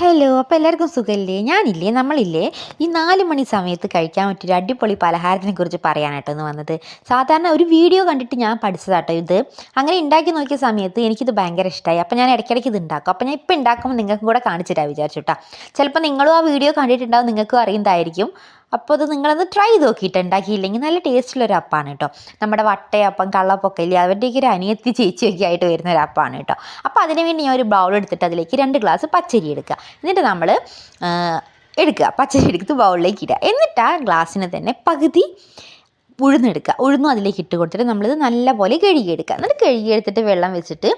Hello അപ്പോൾ എല്ലാവർക്കും സുഖമില്ലേ ഞാനില്ലേ നമ്മളില്ലേ ഈ നാല് മണി സമയത്ത് കഴിക്കാൻ പറ്റിയൊരു അടിപൊളി പലഹാരത്തിനെ കുറിച്ച് പറയാനായിട്ടെന്ന് വന്നത്. സാധാരണ ഒരു വീഡിയോ കണ്ടിട്ട് ഞാൻ പഠിച്ചതാട്ടോ ഇത്. അങ്ങനെ ഉണ്ടാക്കി നോക്കിയ സമയത്ത് എനിക്കിത് ഭയങ്കര ഇഷ്ടമായി അപ്പോൾ ഞാൻ ഇടയ്ക്കിടയ്ക്ക് ഇത് ഉണ്ടാക്കും അപ്പോൾ ഞാൻ ഇപ്പോൾ ഉണ്ടാക്കുമ്പോൾ നിങ്ങൾക്കും കൂടെ കാണിച്ചിട്ടാണ് വിചാരിച്ചു കേട്ടോ ചിലപ്പോൾ നിങ്ങളും ആ വീഡിയോ കണ്ടിട്ടുണ്ടാവും നിങ്ങൾക്കും അറിയുന്നതായിരിക്കും. അപ്പോൾ അത് നിങ്ങളത് ട്രൈ ചെയ്ത് നോക്കിയിട്ട് ഉണ്ടാക്കിയില്ലെങ്കിൽ നല്ല ടേസ്റ്റുള്ളൊരു അപ്പാണ് കേട്ടോ നമ്മുടെ വട്ടയപ്പം കള്ളപ്പൊക്കെ ഇല്ലേ അവരുടെയൊക്കെ ഒരു അനിയത്തി ചേച്ചിയൊക്കെ ആയിട്ട് വരുന്ന ഒരു അപ്പാണ് കേട്ടോ അപ്പോൾ അതിന് വേണ്ടി ഞാൻ ഒരു ബൗൾ എടുത്തിട്ട് അതിലേക്ക് രണ്ട് ഗ്ലാസ് പച്ചരി എടുക്കുക. എന്നിട്ട് നമ്മൾ എടുക്കുക. പച്ചരി എടുത്ത് ബൗളിലേക്ക് ഇടുക. എന്നിട്ട് ആ ഗ്ലാസ്സിന് തന്നെ പകുതി ഉഴുന്നെടുക്കുക. ഉഴുന്നും അതിലേക്ക് ഇട്ട് കൊടുത്തിട്ട് നമ്മളിത് നല്ലപോലെ കഴുകിയെടുക്കുക. എന്നിട്ട് കഴുകിയെടുത്തിട്ട് വെള്ളം വെച്ചിട്ട്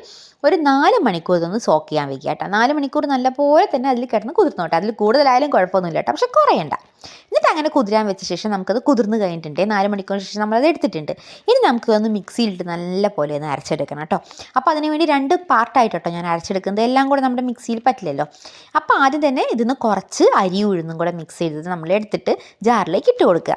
ഒരു നാല് മണിക്കൂർ ഇതൊന്ന് സോക്ക് ചെയ്യാൻ വെക്കുക കേട്ടോ. നാല് മണിക്കൂർ നല്ലപോലെ തന്നെ അതിൽ കിടന്ന് കുതിർന്നോട്ടെ. അതിൽ കൂടുതലായാലും കുഴപ്പമൊന്നുമില്ല കേട്ടോ. പക്ഷെ കുറയണ്ട. എന്നിട്ട് അങ്ങനെ കുതിരാൻ വെച്ച ശേഷം നമുക്കത് കുതിർന്ന് കഴിഞ്ഞിട്ടുണ്ട്. നാല് മണിക്കൂറിന് ശേഷം നമ്മളത് എടുത്തിട്ടുണ്ട്. ഇനി നമുക്ക് ഒന്ന് മിക്സിയിലിട്ട് നല്ലപോലെ ഒന്ന് അരച്ചെടുക്കണം കേട്ടോ. അപ്പോൾ അതിന് വേണ്ടി രണ്ട് പാർട്ടായിട്ട് കേട്ടോ ഞാൻ അരച്ചെടുക്കുന്നത്. എല്ലാം കൂടെ നമ്മുടെ മിക്സിയിൽ പറ്റില്ലല്ലോ. അപ്പോൾ ആദ്യം തന്നെ ഇതിന് കുറച്ച് അരി ഉഴുന്നും കൂടെ മിക്സ് ചെയ്തിട്ട് നമ്മൾ എടുത്തിട്ട് ജാറിലേക്ക് ഇട്ട് കൊടുക്കുക.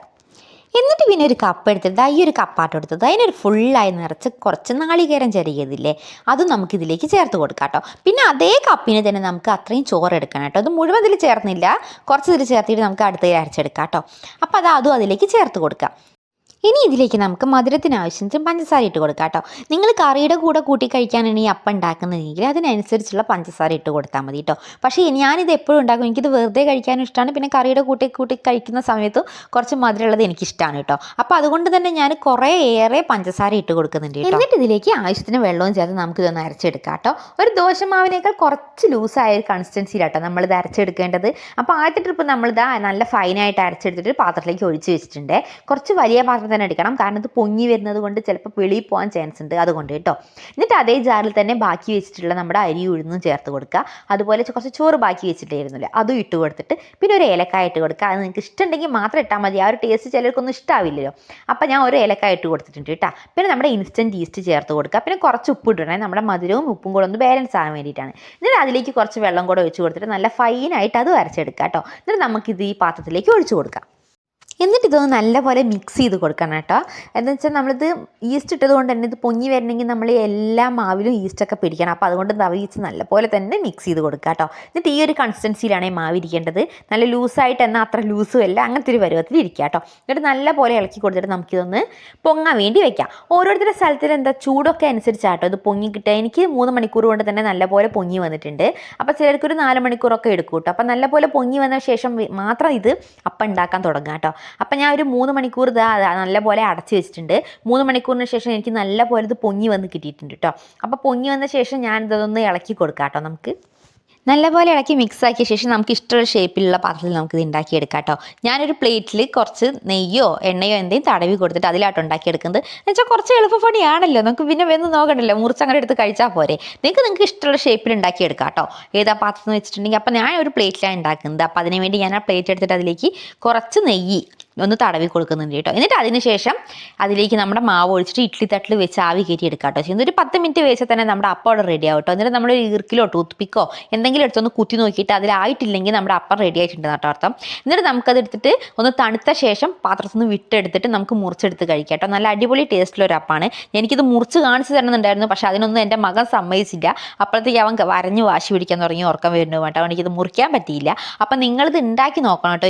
എന്നിട്ട് പിന്നെ ഒരു കപ്പ് എടുത്തിട്ട് ഈ ഒരു കപ്പാട്ട് എടുത്തത്. അതിനൊരു ഫുള്ളായി നിറച്ച് കുറച്ച് നാളികേരം ചെറിയതില്ലേ അതും നമുക്ക് ഇതിലേക്ക് ചേർത്ത് കൊടുക്കാം കേട്ടോ പിന്നെ അതേ കപ്പിന് തന്നെ നമുക്ക് അത്രയും ചോറ് എടുക്കണം കേട്ടോ അത് മുഴുവൻ ഇതിൽ ചേർന്നില്ല. കുറച്ച് ഇതിൽ ചേർത്തിട്ട് നമുക്ക് അടുത്തതിൽ അരച്ചെടുക്കാം കേട്ടോ അപ്പോൾ അത് അതും അതിലേക്ക് ചേർത്ത് കൊടുക്കാം. ഇനി ഇതിലേക്ക് നമുക്ക് മധുരത്തിന് ആവശ്യത്തിന് പഞ്ചസാര ഇട്ട് കൊടുക്കാം കേട്ടോ. നിങ്ങൾ കറിയുടെ കൂടെ കൂട്ടി കഴിക്കാനാണ് ഈ അപ്പം ഉണ്ടാക്കുന്നതെങ്കിൽ അതിനനുസരിച്ചുള്ള പഞ്ചസാര ഇട്ട് കൊടുത്താൽ മതി കേട്ടോ. പക്ഷേ ഞാനിത് എപ്പോഴും ഉണ്ടാക്കും. എനിക്കിത് വെറുതെ കഴിക്കാനും ഇഷ്ടമാണ് പിന്നെ കറിയുടെ കൂട്ടി കൂട്ടി കഴിക്കുന്ന സമയത്ത് കുറച്ച് മധുരമുള്ളത് എനിക്കിഷ്ടമാണ് കേട്ടോ. അപ്പോൾ അതുകൊണ്ട് തന്നെ ഞാൻ കുറേ ഏറെ പഞ്ചസാര ഇട്ട് കൊടുക്കുന്നുണ്ട് എന്നിട്ട് ഇതിലേക്ക് ആവശ്യത്തിന് വെള്ളവും ചേർത്ത് നമുക്ക് ഇതൊന്ന് അരച്ചെടുക്കാം കേട്ടോ. ഒരു ദോശമാവിനേക്കാൾ കുറച്ച് ലൂസായ ഒരു കൺസിസ്റ്റൻസിയിലാട്ടോ നമ്മളിത് അരച്ചെടുക്കേണ്ടത്. അപ്പോൾ ആദ്യത്തെ ട്രിപ്പ് നമ്മളിത് നല്ല ഫൈനായിട്ട് അരച്ചെടുത്തിട്ട് പാത്രത്തിലേക്ക് ഒഴിച്ച് വെച്ചിട്ടുണ്ട്. കുറച്ച് വലിയ പാത്രം തന്നെ എടുക്കണം കാരണം ഇത് പൊങ്ങി വരുന്നത് കൊണ്ട് ചിലപ്പോൾ വെളിയിൽ പോകാൻ ചാൻസ് ഉണ്ട്. അതുകൊണ്ട് കേട്ടോ. എന്നിട്ട് അതേ ജാറിൽ തന്നെ ബാക്കി വെച്ചിട്ടുള്ള നമ്മുടെ അരി ഉഴുന്നും ചേർത്ത് കൊടുക്കുക. അതുപോലെ കുറച്ച് ചോറ് ബാക്കി വെച്ചിട്ടായിരുന്നില്ല അതും ഇട്ട് കൊടുത്തിട്ട് പിന്നെ ഒരു ഏലക്കായ ഇട്ട് കൊടുക്കുക. അത് നിങ്ങൾക്ക് ഇഷ്ടമുണ്ടെങ്കിൽ മാത്രം ഇട്ടാൽ മതി. ആ ഒരു ടേസ്റ്റ് ചിലർക്കൊന്നും ഇഷ്ടാവില്ലല്ലോ. അപ്പോൾ ഞാൻ ഒരു ഏലക്കായ ഇട്ട് കൊടുത്തിട്ടുണ്ട് കേട്ടോ. പിന്നെ നമ്മുടെ ഇൻസ്റ്റന്റ് ഈസ്റ്റ് ചേർത്ത് കൊടുക്കുക. പിന്നെ കുറച്ച് ഉപ്പ് ഇടണേ. നമ്മുടെ മധുരവും ഉപ്പും കൂടെ ഒന്ന് ബാലൻസ് ആകാൻ വേണ്ടിയിട്ടാണ്. എന്നിട്ട് അതിലേക്ക് കുറച്ച് വെള്ളം കൂടെ ഒഴിച്ച് കൊടുത്തിട്ട് നല്ല ഫൈനായിട്ട് അത് അരച്ചെടുക്കുക കേട്ടോ. എന്നിട്ട് നമുക്കിത് ഈ പാത്രത്തിലേക്ക് ഒഴിച്ചു കൊടുക്കാം. എന്നിട്ട് ഇതൊന്ന് നല്ലപോലെ മിക്സ് ചെയ്ത് കൊടുക്കണം കേട്ടോ. എന്ന് വെച്ചാൽ നമ്മളിത് ഈസ്റ്റ് ഇട്ടത് കൊണ്ട് തന്നെ ഇത് പൊങ്ങി വരണമെങ്കിൽ നമ്മൾ എല്ലാ മാവിലും ഈസ്റ്റൊക്കെ പിടിക്കണം. അപ്പോൾ അതുകൊണ്ട് തവയിച്ച് നല്ലപോലെ തന്നെ മിക്സ് ചെയ്ത് കൊടുക്കുക കേട്ടോ. എന്നിട്ട് ഈ ഒരു കൺസിസ്റ്റൻസിയിലാണ് ഈ മാവ് ഇരിക്കേണ്ടത്. നല്ല ലൂസായിട്ട് എന്നാൽ അത്ര ലൂസും അല്ല അങ്ങനത്തെ ഒരു പരുവത്തിൽ ഇരിക്കുക കേട്ടോ. എന്നിട്ട് നല്ലപോലെ ഇളക്കി കൊടുത്തിട്ട് നമുക്കിതൊന്ന് പൊങ്ങാൻ വേണ്ടി വെക്കാം. ഓരോരുത്തരുടെ സ്ഥലത്തിൽ എന്താ ചൂടൊക്കെ അനുസരിച്ചാട്ടോ ഇത് പൊങ്ങി കിട്ടുക. എനിക്ക് മൂന്ന് മണിക്കൂർ കൊണ്ട് തന്നെ നല്ലപോലെ പൊങ്ങി വന്നിട്ടുണ്ട്. അപ്പോൾ ചിലർക്ക് ഒരു നാല് മണിക്കൂറൊക്കെ എടുക്കും കേട്ടോ. അപ്പോൾ നല്ലപോലെ പൊങ്ങി വന്ന ശേഷം മാത്രം ഇത് അപ്പം ഉണ്ടാക്കാൻ തുടങ്ങാം കേട്ടോ. അപ്പം ഞാൻ ഒരു മൂന്ന് മണിക്കൂർ ഇത് നല്ലപോലെ അടച്ച് വെച്ചിട്ടുണ്ട്. മൂന്ന് മണിക്കൂറിന് ശേഷം എനിക്ക് നല്ലപോലെ ഇത് പൊങ്ങി വന്ന് കിട്ടിയിട്ടുണ്ട് കേട്ടോ അപ്പോൾ പൊങ്ങി വന്ന ശേഷം ഞാൻ ഇതൊന്ന് ഇളക്കി കൊടുക്കാം കേട്ടോ നമുക്ക്. നല്ലപോലെ ഇളക്കി മിക്സ് ആക്കിയ ശേഷം നമുക്ക് ഇഷ്ടമുള്ള ഷേപ്പിലുള്ള പാത്രത്തിൽ നമുക്കിത് ഉണ്ടാക്കിയെടുക്കാം കേട്ടോ ഞാനൊരു പ്ലേറ്റിൽ കുറച്ച് നെയ്യോ എണ്ണയോ എന്തെങ്കിലും തടവി കൊടുത്തിട്ട് അതിലാട്ടോ ഉണ്ടാക്കിയെടുക്കുന്നത്. എന്ന് വെച്ചാൽ കുറച്ച് എളുപ്പപ്പണിയാണല്ലോ. നമുക്ക് പിന്നെ വെന്ന് നോക്കണ്ടല്ലോ. മുറിച്ച് അങ്ങനെ എടുത്ത് കഴിച്ചാൽ പോരെ. നിങ്ങൾക്ക് നിങ്ങൾക്ക് ഇഷ്ടമുള്ള ഷേപ്പിൽ ഉണ്ടാക്കിയെടുക്കാം കേട്ടോ ഏതാ പാത്രം എന്ന് വെച്ചിട്ടുണ്ടെങ്കിൽ അപ്പോൾ ഞാൻ ഒരു പ്ലേറ്റിലാണ് ഉണ്ടാക്കുന്നത്. അപ്പോൾ അതിനുവേണ്ടി ഞാൻ ആ പ്ലേറ്റ് എടുത്തിട്ട് അതിലേക്ക് കുറച്ച് നെയ്യ് ഒന്ന് തടവി കൊടുക്കുന്നുണ്ട് കേട്ടോ. എന്നിട്ട് അതിന് ശേഷം അതിലേക്ക് നമ്മുടെ മാവ് ഒഴിച്ചിട്ട് ഇഡ്ഡലി തട്ടിൽ വെച്ച് ആവി കയറ്റി എടുക്കാം കേട്ടോ. ചെയ്യുന്നത് ഒരു പത്ത് മിനിറ്റ് വെച്ചാൽ തന്നെ നമ്മുടെ അപ്പം അവിടെ റെഡി ആവും കേട്ടോ. എന്നിട്ട് നമ്മൾ ഈർക്കിലോ ടൂത്ത് പിക്കോ എന്തെങ്കിലും എടുത്തൊന്ന് കുത്തി നോക്കിയിട്ട് അതിലായിട്ടില്ലെങ്കിൽ നമ്മുടെ അപ്പം റെഡി ആയിട്ടുണ്ട് അർത്ഥം. എന്നിട്ട് നമുക്കത് എടുത്തിട്ട് ഒന്ന് തണുത്ത ശേഷം പാത്രത്തിൽ നിന്ന് വിട്ടെടുത്തിട്ട് നമുക്ക് മുറിച്ചെടുത്ത് കഴിക്കാം കേട്ടോ. നല്ല അടിപൊളി ടേസ്റ്റുള്ള ഒരു അപ്പാണ്. എനിക്കിത് മുറിച്ച് കാണിച്ചു തരണമെന്നുണ്ടായിരുന്നു. പക്ഷേ അതിനൊന്നും എന്റെ മകൻ സമ്മതിച്ചില്ല. അപ്പോഴത്തേക്ക് അവൻ വരഞ്ഞ് വാശി പിടിക്കാൻ തുടങ്ങി ഉറക്കം വരുന്നു കേട്ടോ. എനിക്കിത് മുറിക്കാൻ പറ്റിയില്ല. അപ്പം നിങ്ങളിത് ഉണ്ടാക്കി നോക്കണം കേട്ടോ.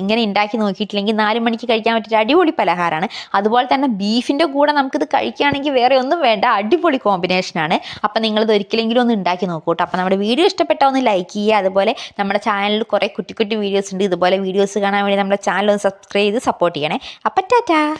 ഇങ്ങനെ ഉണ്ടാക്കി നോക്കിയിട്ടില്ലെങ്കിൽ നാല് മണിക്ക് കഴിക്കാൻ പറ്റിയ അടിപൊളി പലഹാരമാണ്. അതുപോലെ തന്നെ ബീഫിന്റെ കൂടെ നമുക്കിത് കഴിക്കുകയാണെങ്കിൽ വേറെ ഒന്നും വേണ്ട അടിപൊളി കോമ്പിനേഷനാണ് അപ്പം നിങ്ങളിത് ഒരിക്കലെങ്കിലും ഒന്ന് ഉണ്ടാക്കി നോക്കൂ കേട്ടോ. അപ്പം നമ്മുടെ വീഡിയോ ഇഷ്ടപ്പെട്ടാൽ ഒന്ന് ലൈക്ക് ചെയ്യുക. അതുപോലെ നമ്മുടെ ചാനലിൽ കുറേ കുട്ടി കുട്ടി വീഡിയോസ് ഉണ്ട്. ഇതുപോലെ വീഡിയോസ് കാണാൻ വേണ്ടി നമ്മുടെ ചാനൽ ഒന്ന് സബ്സ്ക്രൈബ് ചെയ്ത് സപ്പോർട്ട് ചെയ്യണേ. അപ്പം ടാറ്റാ.